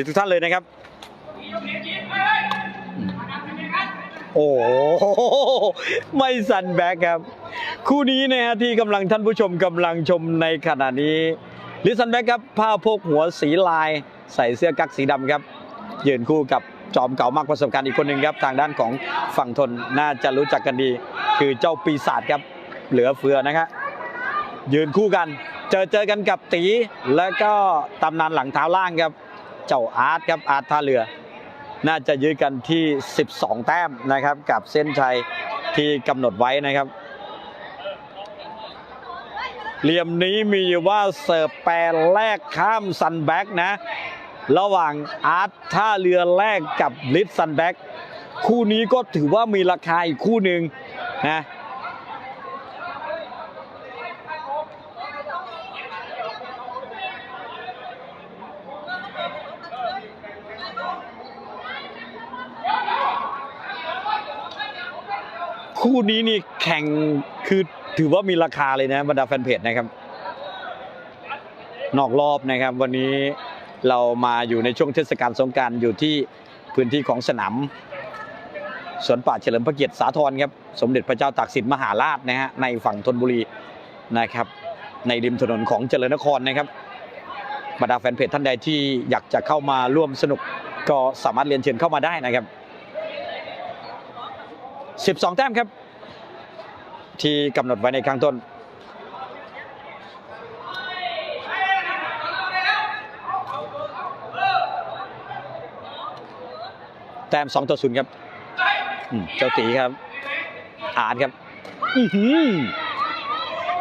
ดีทุกท่านเลยนะครับ โอ้โหไม่สันแบ็กครับ คู่นี้นะฮะที่กำลังท่านผู้ชมกำลังชมในขณะนี้ลิสันแบ็กครับผ้าโพกหัวสีลาย ใส่เสื้อกั๊กสีดำครับยืนคู่กับจอมเก่ามากประสบการณ์อีกคนหนึ่งครับ ทางด้านของฝั่งทนน่าจะรู้จักกันดี คือเจ้าปีศาจครับเหลือเฟือนะครับยืนคู่กัน เจอเจอกันกับตี แล้วก็ตำนานหลังเท้าล่างครับ เจ้าอาร์ตครับอาร์ตท่าเรือ น่าจะยืดกันที่ 12 แต้มนะครับ กับเส้นชัยที่กำหนดไว้นะครับ เหลี่ยมนี้มีว่าเสิร์ฟแปรแลกข้ามซันแบ็กนะ ระหว่างอาร์ตท่าเรือแลกกับลิสซันแบ็กคู่นี้ก็ถือว่ามีราคาอีกคู่หนึ่งนะ คู่นี้นี่แข่งคือถือว่ามีราคาเลยนะบรรดาแฟนเพจนะครับ นอกรอบนะครับ วันนี้เรามาอยู่ในช่วงเทศกาลสงการอยู่ที่พื้นที่ของสนามสวนป่าเฉลิมพระเกียรติสาทรครับสมเด็จพระเจ้าตากสินมหาราชนะฮะในฝั่งธนบุรีนะครับ ในริมถนนของเจริญนครนะครับบรรดาแฟนเพจท่านใดที่อยากจะเข้ามาร่วมสนุกก็สามารถเรียนเชิญเข้ามาได้นะครับ 12 แต้มครับ ที่กำหนดไว้ในข้างต้น แต้ม2ต่อ0ครับเจ้าตีครับอาร์ตครับอือหือ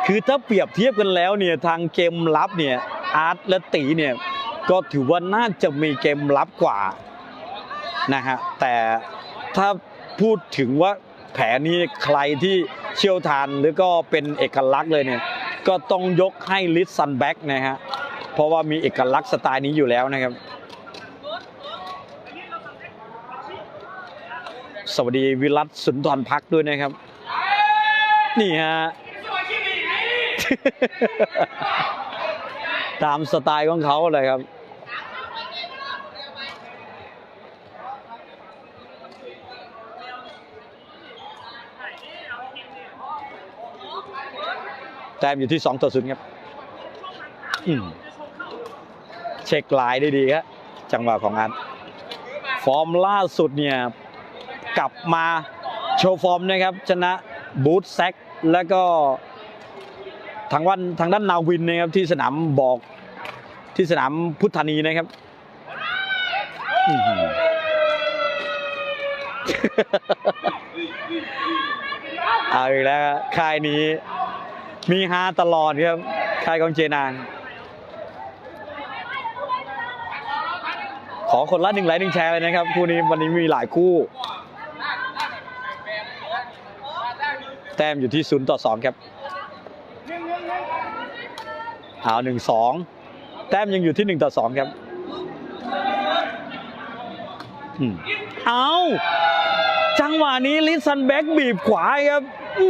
คือถ้าเปรียบเทียบกันแล้วเนี่ยทางเกมรับเนี่ยอาร์ตและตีเนี่ยก็ถือว่าน่าจะมีเกมรับกว่านะฮะแต่ถ้าพูดถึงว่าแผนนี้ใครที่ เชี่ยวชาญหรือก็เป็นเอกลักษณ์เลยเนี่ยก็ต้องยกให้ลิสซันแบ็กนะฮะเพราะว่ามีเอกลักษณ์สไตล์นี้อยู่แล้วนะครับ สวัสดีวิรัตสุนทรพักด้วยนะครับ นี่ฮะตามสไตล์ของเขาเลยครับ แต้มอยู่ที่2ต่อ0ครับเช็คลายได้ดีครับจังหวะของอันฟอร์มล่าสุดเนี่ยกลับมาโชว์ฟอร์มนะครับ ชนะบูธแซกแล้วก็ทางวันทางด้านนาวินนะครับที่สนามบอกที่สนามพุทธานีนะครับเอาอีกแล้วค่ายนี้ มีฮาตลอดครับค่ายของเจนาง ขอคนละหนึ่งไลค์หนึ่งแชร์เลยนะครับ คู่นี้วันนี้มีหลายคู่ แต้มอยู่ที่ศูนย์ต่อสองครับเอาหนึ่งสองแต้มยังอยู่ที่หนึ่งต่อสองครับอืมเอาจังหวะนี้ลิซันแบ็กบีบขวาครับ อื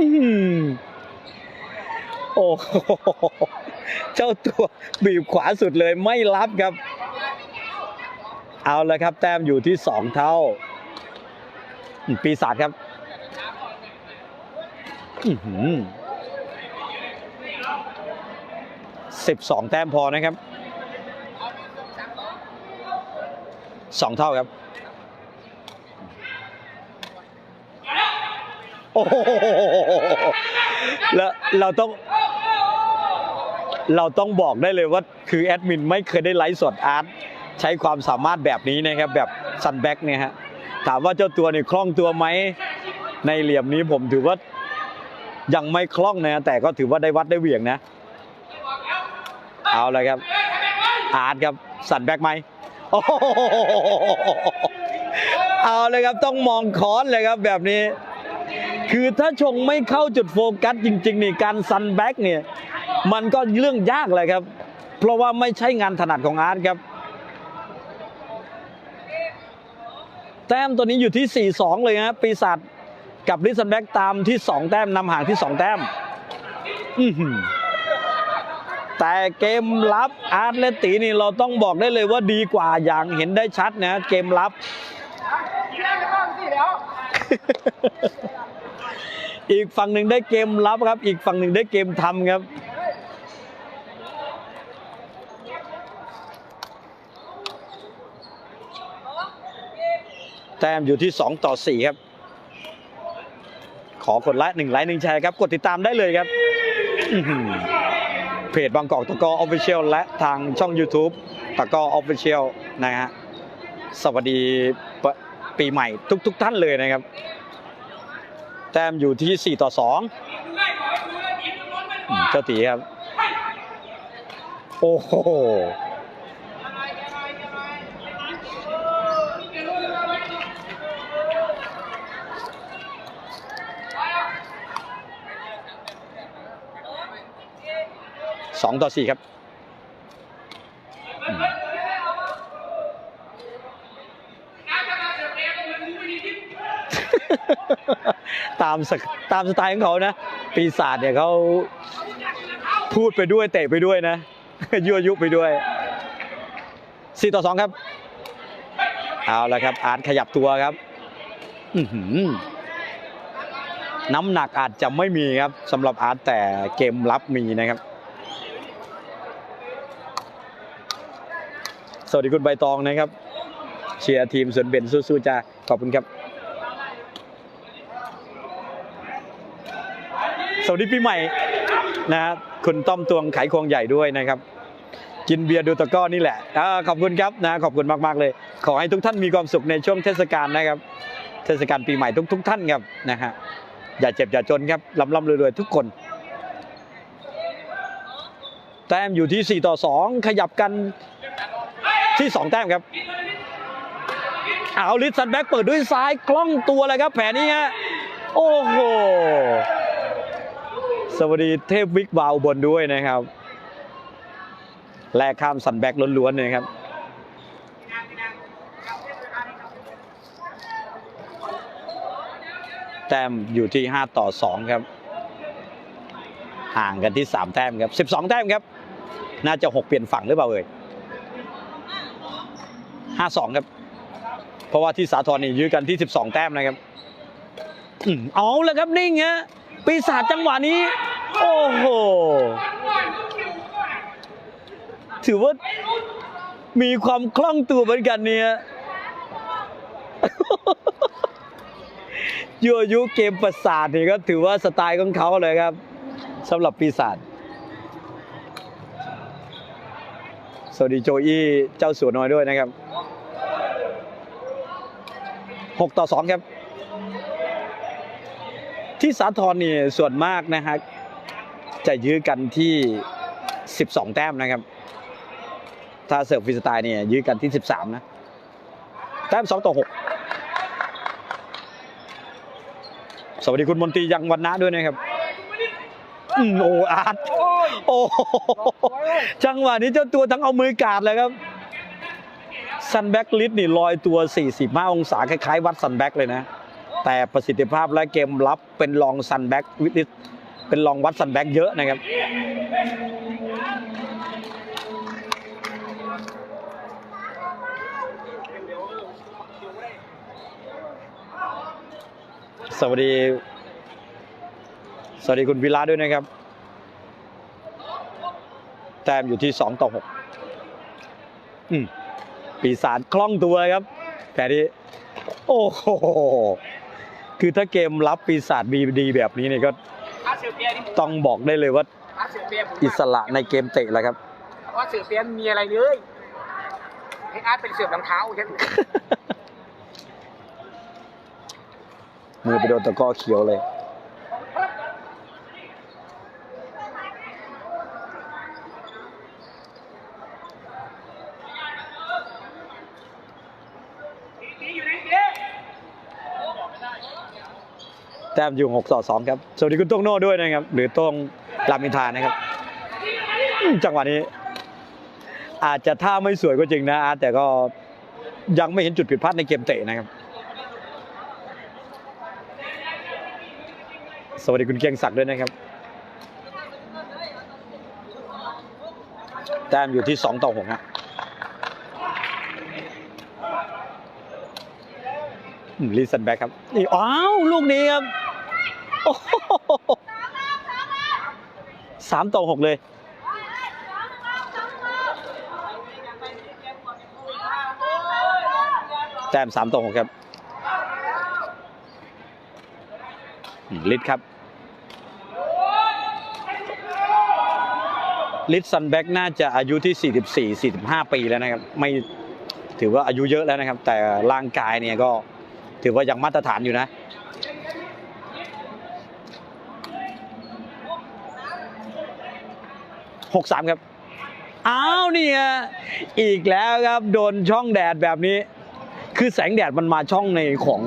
โอ้โหเจ้าตัวบีบขวาสุดเลยไม่รับครับ เอาลยครับ แต้มอยู่ที่สองเท่า ปีศาจครับสิบสองแต้มพอนะครับสองเท่าครับ โอ้โหแล้วเราต้อง เราต้องบอกได้เลยว่าคือแอดมินไม่เคยได้ไลฟ์สดอาร์ตใช้ความสามารถแบบนี้นะครับแบบซันแบ็กเนี่ยฮะถามว่าเจ้าตัวนี่คล่องตัวไหมในเหลี่ยมนี้ผมถือว่ายังไม่คล่องนะแต่ก็ถือว่าได้วัดได้เหวี่ยงนะ เอาเลยครับ อาร์ตครับสั่นแบ็กไหมโอ้เอาเลยครับต้องมองคอนเลยครับแบบนี้ คือถ้าชงไม่เข้าจุดโฟกัสจริง ๆ นี่การซันแบ็กเนี่ย มันก็เรื่องยากเลยครับ เพราะว่าไม่ใช่งานถนัดของอาร์ตครับ แต้มตัวนี้อยู่ที่ 4-2 เลยนะปีศาจกับลิสันแบ็กตามที่ 2 แต้มนำห่างที่ 2 แต้มอื้อหือแต่เกมรับอาร์ตและตีนี่เราต้องบอกได้เลยว่าดีกว่าอย่างเห็นได้ชัดนะ เกมรับ อีกฝั่งหนึ่งได้เกมรับครับ อีกฝั่งหนึ่งได้เกมทำครับ แต้มอยู่ที่ 2 ต่อ 4 ครับ ขอกดไลค์หนึ่งไลค์หนึ่งแชร์ครับ กดติดตามได้เลยครับเพจบางกอกตะกอออฟฟิเชียลและทางช่อง YouTube ตะกอออฟฟิเชียลนะฮะสวัสดีปีใหม่ทุกๆท่านเลยนะครับ แต้มอยู่ที่ 4 ต่อ 2 เจ้าตีครับ โอ้โห สองต่อสี่ครับตามตามสไตล์ของเขานะ ปีศาจเนี่ยเขาพูดไปด้วยเตะไปด้วยนะ ยั่วยุไปด้วยสี่ต่อสองครับ เอาละครับ อาร์ตขยับตัวครับน้ำหนักอาจจะไม่มีครับสำหรับอาร์ตแต่เกมรับมีนะครับ สวัสดีคุณใบตองนะครับเชียร์ทีมสวนเบนสู้ๆจ้าขอบคุณครับ สวัสดีปีใหม่นะครับคุณต้อมตวงไขควงใหญ่ด้วยนะครับ กินเบียร์ดูตะก้อนี่แหละอขอบคุณครับนะขอบคุณมาก ๆ เลย ขอให้ทุกท่านมีความสุขในช่วงเทศกาลนะครับ เทศกาลปีใหม่ทุกๆท่านครับนะฮะอย่าเจ็บอย่าจนครับลำลำรวยๆทุกคน แต้มอยู่ที่ 4 ต่อ 2 ขยับกัน ที่2แต้มครับ เอาลิสซันแบ็กเปิดด้วยซ้ายคล่องตัวเลยครับ แผนนี้ฮะโอ้โห สวัสดีเทพวิกบาวบนด้วยนะครับ แลกข้ามสันแบ็กล้วนๆเลยครับแต้มอยู่ที่ 5 ต่อ 2 ครับ ห่างกันที่ 3 แต้มครับ 12 แต้มครับ น่าจะ 6 เปลี่ยนฝั่งหรือเปล่าเอ่ย 5-2 ครับ เพราะว่าที่สาทรนี่ยื้อกันที่ 12 แต้มนะครับอเอาแล้วครับนิ่งฮะปีศาจจังหวะนี้ โอ้โห ถือว่ามีความคล่องตัวเหมือนกันเนี่ยยั่วยุเกมประสาทนี่ก็ถือว่าสไตล์ของเขาเลยครับสำหรับปีศาจ สวัสดีโจอี้เจ้าสัวน้อยด้วยนะครับ 6 ต่อ 2 ครับ ที่สาทรนี่ส่วนมากนะฮะจะยื้อกันที่ 12 แต้มนะครับ ถ้าเสิร์ฟฟรีสไตล์เนี่ยยื้อกันที่ 13 นะ แต้ม 2 ต่อ 6 สวัสดีคุณมนตรียังวันนะด้วยนะครับโอ้อาร์ต โอ้จังหวะนี้เจ้าตัวทั้งเอามือกาดเลยครับซันแบ็กลิสนี่ลอยตัว 45 องศาคล้ายๆ วัดซันแบ็กเลยนะ แต่ประสิทธิภาพและเกมรับเป็นรองซันแบ็กวิลิสเป็นรองวัดซันแบ็กเยอะนะครับสวัสดี สวัสดีคุณวิลาด้วยนะครับ ต้มอยู่ที่2ต่อ6อืมปีศาจคล่องตัวครับแผนนี้ โอ้โห คือถ้าเกมรับปีศาจบีดีแบบนี้เนี่ยก็อาเสือเปียนี่ต้องบอกได้เลยว่าอาเสือเปียผมอิสระในเกมเตะแล้วครับว่าเสือเปียมีอะไรเลยให้อาร์ตเป็นเสือรองเท้าใช่ไหมมือไปโดนตะกร้อเขียวเลย แต้มอยู่ 6 ต่อ 2 ครับ สวัสดีคุณต้งโน่ด้วยนะครับ หรือต้งรามินทานะครับ จังหวะนี้ อาจจะท่าไม่สวยก็จริงนะอาร์ตแต่ก็ยังไม่เห็นจุดผิดพลาดในเกมเตะนะครับ สวัสดีคุณเกียงศักดิ์ด้วยนะครับ แต้มอยู่ที่ 2 ต่อ6ฮะลิสันแบ็กครับนี่อ้าว ลูกนี้ครับโอ้โห สามต่อหกเลย แต้มสามต่อหกครับลิทครับลิทซันแบ็กน่าจะอายุที่ 44 45 ปีแล้วนะครับ ไม่ถือว่าอายุเยอะแล้วนะครับ แต่ร่างกายเนี่ยก็ถือว่ายังมาตรฐานอยู่นะ หกสามครับอ้าวนี่ฮะอีกแล้วครับโดนช่องแดดแบบนี้ คือแสงแดดมันมาช่องในของ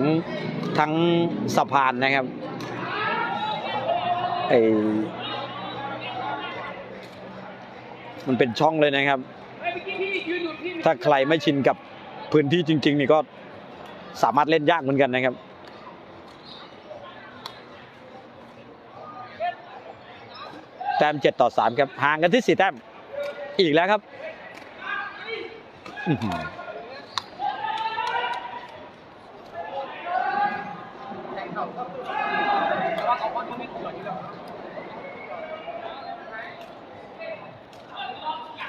ทั้งสะพานนะครับไอมันเป็นช่องเลยนะครับ ถ้าใครไม่ชินกับพื้นที่จริง ๆ นี่ก็สามารถเล่นยากเหมือนกันนะครับ แต้มเจ็ดต่อสามครับห่างกันที่สี่แต้มอีกแล้วครับ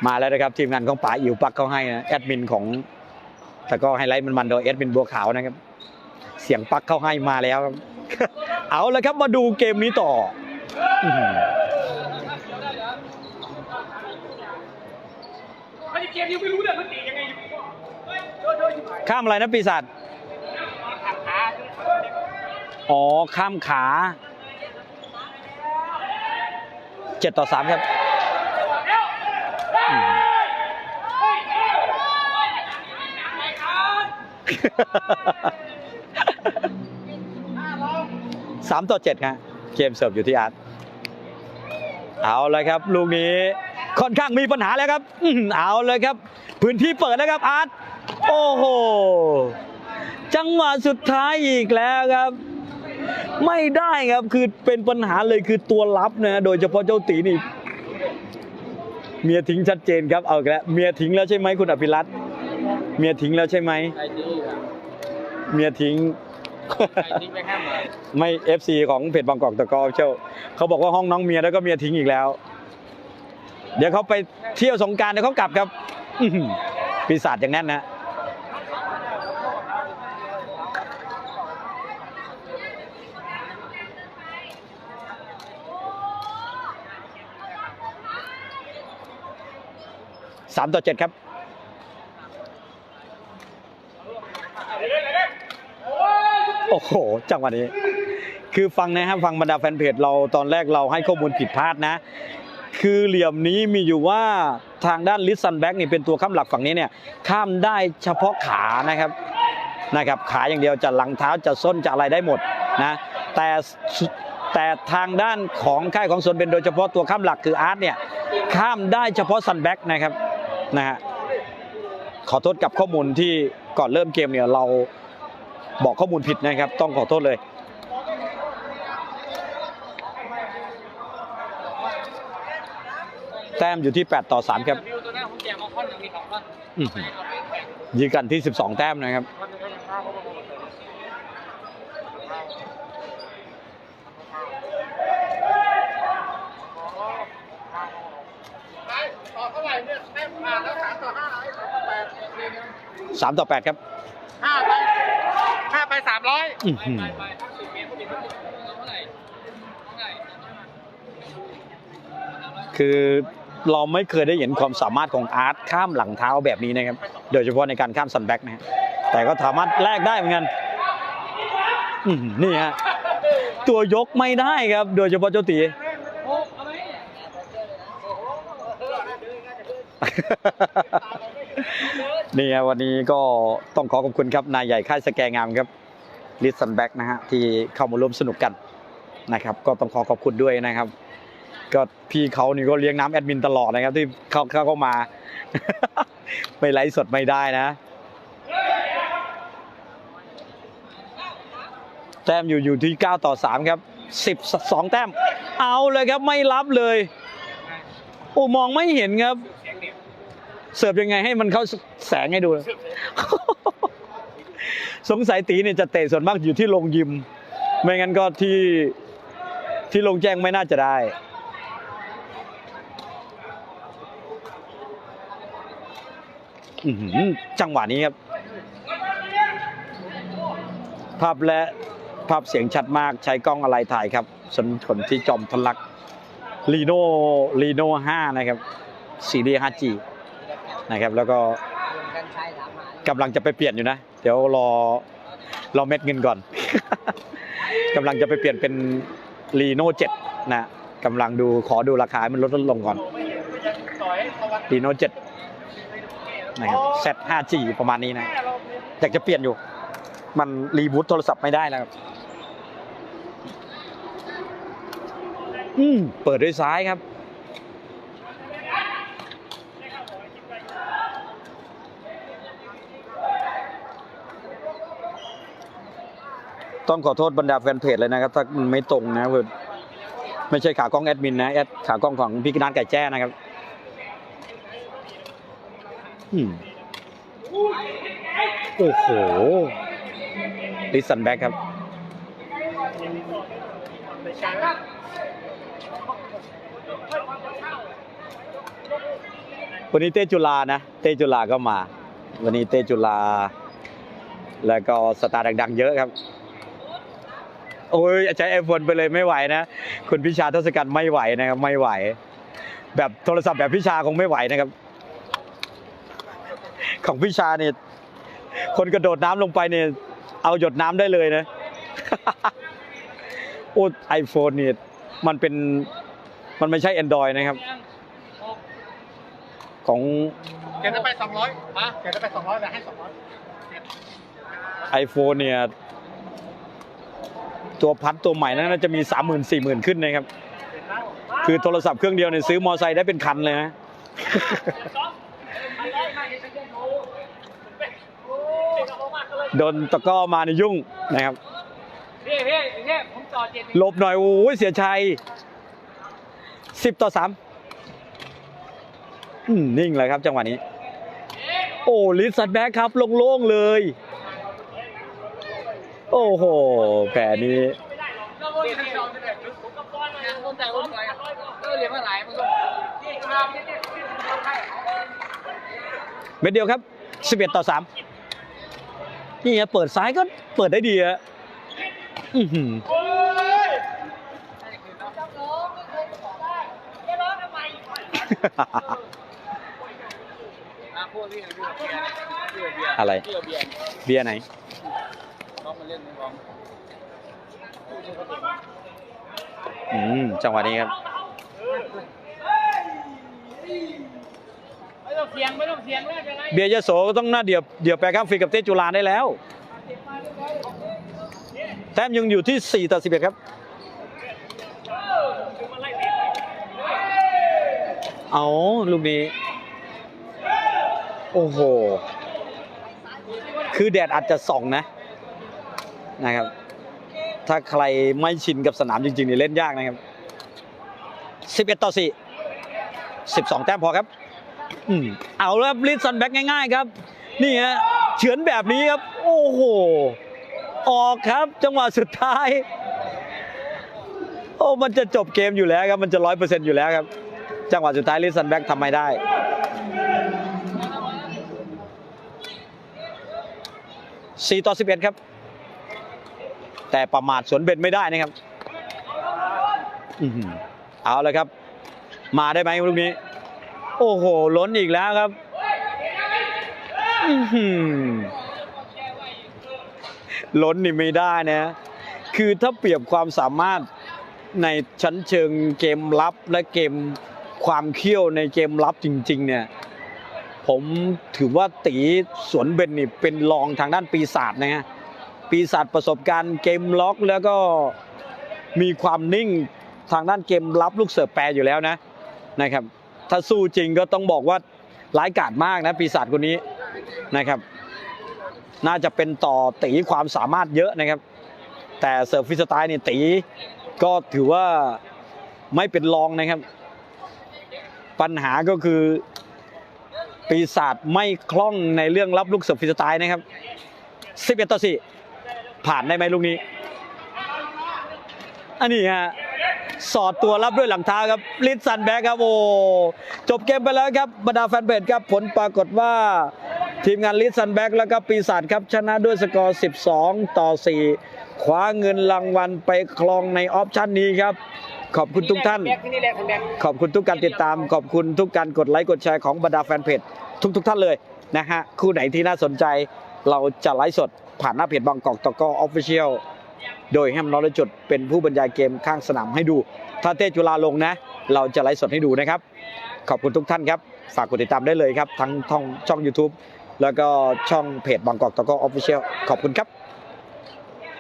มาแล้วนะครับ ทีมงานของป๋าอิ๋วปักเขาให้นะแอดมินของแต่ก็ไฮไลท์มันมันโดยแอดมินบัวขาวนะครับ เสียงปักเข้าให้มาแล้ว เอาละครับมาดูเกมนี้ต่ออื้อหือ ไอ้เกม ยังไม่รู้เลยมันตียังไงอยู่เฮ้ยโดนโดนอยู่ข้ามอะไรนะปีศาจขาขาอ๋อ ข้ามขาเจ็ดต่อสามครับอืมสามต่อเจ็ดครับเกมเสิร์ฟอยู่ที่อาร์ตเอาเลยครับ ลูกนี้ ค่อนข้างมีปัญหาแล้วครับอื้อหือเอาเลยครับ พื้นที่เปิดแล้วครับอาร์ตโอ้โหจังหวะสุดท้ายอีกแล้วครับ ไม่ได้ครับคือเป็นปัญหาเลยคือตัวรับนะโดยเฉพาะเจ้าตีนี่เมียทิ้งชัดเจนครับเอาแล้วเมียทิ้งแล้วใช่ไหมคุณอภิรัตน์เมียทิ้งแล้วใช่ไหมเมียทิ้งไม่เลยไม่ FC ของเพจบางกอกตะกอเชียวเขาบอกว่าห้องน้องเมียแล้วก็เมียทิ้งอีกแล้ว เดี๋ยวเขาไปเที่ยวสงการเดี๋ยวเขากลับครับปีศาจอย่างนั้นนะสามต่อเจ็ดครับโอ้โห จังหวะนี้ คือฟังนะครับฟังบรรดาแฟนเพจเราตอนแรกเราให้ข้อมูลผิดพลาดนะ คือเหลี่ยมนี้มีอยู่ว่าทางด้านลิสซันแบ็กนี่เป็นตัวข้ามหลักฝั่งนี้เนี่ยข้ามได้เฉพาะขานะครับนะครับขาอย่างเดียวจะหลังเท้าจะส้นจะอะไรได้หมดนะแต่แต่ทางด้านของค่ายของสวนเป็นโดยเฉพาะตัวข้ามหลักคืออาร์ตเนี่ยข้ามได้เฉพาะซันแบ็กนะครับนะฮะขอโทษกับข้อมูลที่ก่อนเริ่มเกมเนี่ยเราบอกข้อมูลผิดนะครับ ต้องขอโทษเลย แต้มอยู่ที่ 8 ต่อ 3 ครับวิวตัวหน้าผมแจกมาค่อนหนึ่งมีสองค่อนอื้อหือยิงกันที่ 12 แต้มนะครับค่อนหนึ่งก็ยังข้าวเขาบอกหมดเลยไปต่อเท่าไหร่เนี่ยแต้มผ่านแล้วสามต่อห้าไอ้สองต่อแปดทีนึง3ต่อ8ครับห้าไปห้าไปสามร้อยอื้อหือคือ เราไม่เคยได้เห็นความสามารถของอาร์ตข้ามหลังเท้าแบบนี้นะครับ โดยเฉพาะในการข้ามซันแบ็กนะฮะแต่ก็สามารถแลกได้เหมือนกันนี่ฮะตัวยกไม่ได้ครับ โดยเฉพาะเจ้าตีนี่ฮะวันนี้ก็ต้องขอขอบคุณครับ นายใหญ่ค่ายสแกงามครับลิสซันแบ็กนะฮะที่เข้ามาร่วมสนุกกันนะครับ ก็ต้องขอขอบคุณด้วยนะครับ ก็พี่เขานี่ก็เลี้ยงน้ำแอดมินตลอดนะครับที่เขาเขาเข้ามาไปไลฟ์สดไม่ได้นะ แต้มอยู่อยู่ที่ 9 ต่อ 3 ครับ 12 แต้ม เอาเลยครับไม่รับเลยโอ้มองไม่เห็นครับเสียงเด็กเสิร์ฟยังไงให้มันเข้าแสงให้ดู สงสัยตีเนี่ยจะเตะส่วนมากอยู่ที่โรงยิม ไม่งั้นก็ที่ที่โรงแจ้งไม่น่าจะได้ อื้อหือ จังหวะนี้ครับ ภาพและภาพเสียงชัดมากใช้กล้องอะไรถ่ายครับสนผลที่จอมทะลักลีโน่ลีโน่ห้านะครับซีรีส์ 5G นะครับ แล้วก็กำลังจะไปเปลี่ยนอยู่นะ เดี๋ยวรอรอเม็ดเงินก่อนกำลังจะไปเปลี่ยนเป็นลีโน่7นะกำลังดูขอดูราคามันลดลดลงก่อนลีโน่7 นะครับเซต 5G ประมาณนี้นะ อยากจะเปลี่ยนอยู่ มันรีบูตโทรศัพท์ไม่ได้แล้วครับ อืม เปิดด้วยซ้ายครับ ต้องขอโทษบรรดาแฟนเพจเลยนะครับ ถ้ามันไม่ตรงนะเว้ยไม่ใช่ขากล้องแอดมินนะ แอดขากล้องของพี่กินานไก่แจ้นะครับอืม โอ้โหลิสันแบ็กครับ วันนี้เต้จุลานะ เต้จุลาก็มา วันนี้เต้จุลา แล้วก็สตาร์ดังๆ เยอะครับโอ้ยใช้ไอโฟนไปเลยไม่ไหวนะ คุณพิชาทศกัณฐ์ไม่ไหวนะครับ ไม่ไหว แบบโทรศัพท์แบบพิชาคงไม่ไหวนะครับ ของพิชาเนี่ยคนกระโดดน้ำลงไปเนี่ยเอาหยดน้ำได้เลยนะโอ้ไอโฟนเนี่ยมันเป็นมันไม่ใช่ Android นะครับ ของเขียนได้ไปสองร้อยมาเขียนได้ไปสองร้อยแล้วให้สองร้อย iPhone เนี่ย ตัวพัดตัวใหม่นั้นน่าจะมี3 0 0 0 0 4 0 0 0 0ขึ้นนะครับ คือโทรศัพท์เครื่องเดียวเนี่ยซื้อมอไซค์ได้เป็นคันเลยนะ โดนตะกร้อมาในยุ่งนะครับพี่พี่พี่ผมต่อเจ็ดหลบหน่อยโอ้ยเสียชัยสิบต่อสามอืมนิ่งเลยครับจังหวะนี้ โอ้ลิสันแบ็คครับโล่งๆเลย โอ้โหแผลนี้ก็วนที่สองนี่แหละผมก็ป้อนมาต้นแต่ว่าไหนก็เรียนมาหลายมันก็ที่มาเนี่ยเนี่ยที่ทำให้เม็ดเดียวครับ 11 ต่อ 3 นี่เปิดซ้ายก็เปิดได้ดีฮะอือหืออะพวกที่เบียร์เบียอะไร เบียร์ไหนน้องมาเล่นน้องอืมจังหวะนี้ครับ ไม่ ต้องเสียงไม่ต้องเสียงแล้วจะไรเบียร์ยโสก็ต้องหน้าเดียวเดียวแปรข้ามฟรีกับเต้จุฬาได้แล้ว แต้มยังอยู่ที่ 4 ต่อ 11 ครับ เอาลูกนี้ โอ้โห คือแดดอาจจะส่องนะ นะครับ ถ้าใครไม่ชินกับสนามจริงๆนี่เล่นยากนะครับ 11 ต่อ 4 12 แต้มพอครับ เอาแล้วครับลิสันแบ็กง่ายๆครับ นี่ฮะเฉือนแบบนี้ครับ โอ้โห ออกครับจังหวะสุดท้าย โอ้มันจะจบเกมอยู่แล้วครับ มันจะร้อยเปอร์เซ็นต์อยู่แล้วครับ จังหวะสุดท้ายลิสันแบ็กทำไม่ได้4ต่อ11ครับ แต่ประมาทสวนเบนไม่ได้นะครับอเอาเลยครับ มาได้ไหมลูกนี้ โอ้โห ล้นอีกแล้วครับล้นนี่ไม่ได้นะ คือถ้าเปรียบความสามารถในชั้นเชิงเกมรับและเกมความเขี้ยวในเกมรับจริง ๆ เนี่ย ผมถือว่าตีสวนเบนนี่เป็นรองทางด้านปีศาจนะฮะปีศาจประสบการณ์เกมล็อกแล้วก็มีความนิ่งทางด้านเกมรับลูกเสิร์ฟแปรอยู่แล้วนะนะครับ ถ้าสู้จริงก็ต้องบอกว่าร้ายกาจมากนะปีศาจคนนี้นะครับ น่าจะเป็นต่อตีความสามารถเยอะนะครับ แต่เสิร์ฟฟรีสไตล์นี่ตีก็ถือว่าไม่เป็นรองนะครับ ปัญหาก็คือปีศาจไม่คล่องในเรื่องรับลูกเสิร์ฟฟรีสไตล์นะครับ 11 ต่อ 4 ผ่านได้ไหมลูกนี้ อันนี้ฮะ สอดตัวรับด้วยหลังเท้าครับลิสซันแบ็กครับโอ้จบเกมไปแล้วครับบรรดาแฟนเพจครับผลปรากฏว่า ทีมงานลิสซันแบ็กแล้วก็ปีศาจครับชนะด้วยสกอร์ 12 ต่อ 4 คว้าเงินรางวัลไปครองในออปชั่นนี้ครับขอบคุณทุกท่าน ขอบคุณทุกการติดตาม ขอบคุณทุกการกดไลค์กดแชร์ของบรรดาแฟนเพจทุกๆทท่านเลยนะฮะ คู่ไหนที่น่าสนใจเราจะไลฟ์สดผ่านหน้าเพจบางกอกตะกอออฟฟิเชียล โดยแฮมนอรจุดเป็นผู้บรรยายเกมข้างสนามให้ดู ถ้าเต้จุฬาลงนะ เราจะไลฟ์สดให้ดูนะครับ ขอบคุณทุกท่านครับ ฝากกดติดตามได้เลยครับ ทั้งช่อง YouTube แล้วก็ช่องเพจบางกอกตะกอออฟฟิเชียลขอบคุณครับ